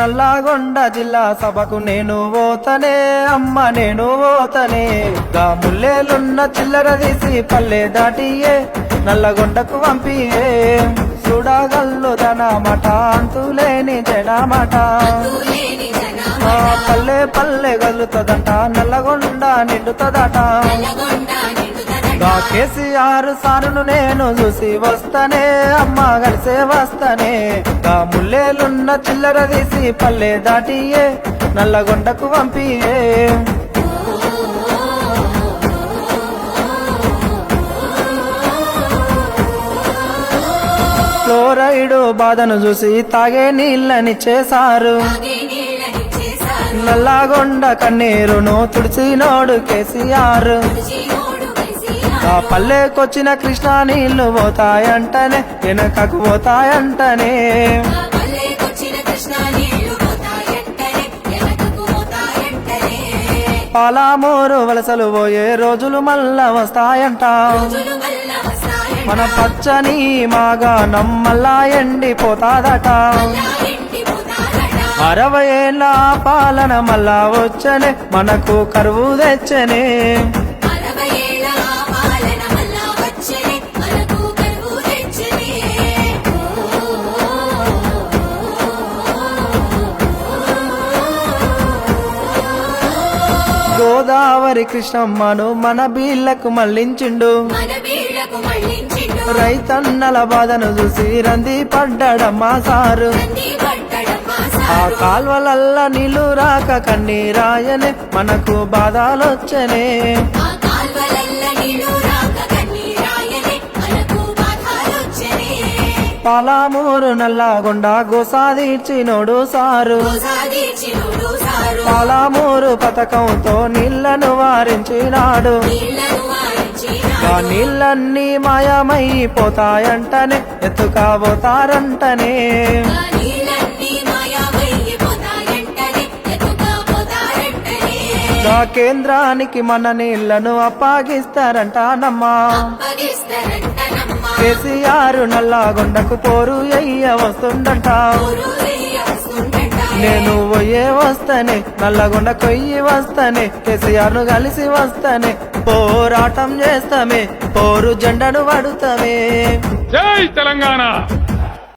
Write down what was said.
నల్లగొండ జిల్లా సభకు నేను పోతనే అమ్మ నేను పోతనే. గా ముల్లేలున్న చిల్లర తీసి పల్లె దాటియే నల్లగొండకు పంపియే. చూడగల్లు మాట అంతులేని జనమాట పల్లె పల్లె గలుతుందట నల్లగొండ నిండుతుందట. గా కేసీఆర్ సారును నేను చూసి వస్తానే అమ్మ కలిసే వస్తానే. గా ముల్లేలున్న చిల్లర తీసి పల్లె దాటియే నల్లగొండకు పంపియే. ఫ్లోరైడ్ బాధను చూసి తాగే నీళ్ళని చేశారు నల్లగొండ కన్నీరును తుడిచినోడు కేసీఆర్. ఆ పల్లెకొచ్చిన కృష్ణా నీళ్ళు పోతాయంటనే వెనకకు పోతాయంటనే. పాలామూరు వలసలు పోయే రోజులు మళ్ళా వస్తాయంట. మన పచ్చని మాగా నమ్మల్లా ఎండిపోతాదట. అరవై ఏళ్ళ పాలన మళ్ళా వచ్చనే మనకు కరువు తెచ్చనే. గోదావరి కృష్ణమ్మను మన బీళ్ళకు మళ్ళించిండు. రైతన్నల బాధను చూసి రంది పడ్డడమ్మా సారు. ఆ కాల్వలల్ల నీళ్ళు రాక కన్నీరాయనే మనకు బాధలొచ్చనే. పాలామూరు నల్లగొండ సాధించినోడు సారు. పాలామూరు పథకంతో నీళ్ళను వారించినాడు. ఆ నీళ్ళన్నీ మాయమైపోతాయంటనే ఎత్తుకాబోతారంటనే ఆ కేంద్రానికి మన నీళ్ళను అప్పగిస్తారంటానమ్మా. కేసీఆర్ నల్లగొండకు పోరు వెయ్య వస్తుందట. నేను పోయే వస్తానే నల్లగొండ కొయ్యి వస్తానే కేసీఆర్ను కలిసి వస్తానే పోరాటం చేస్తామే పోరు జెండను పడుతామే. జై తెలంగాణ!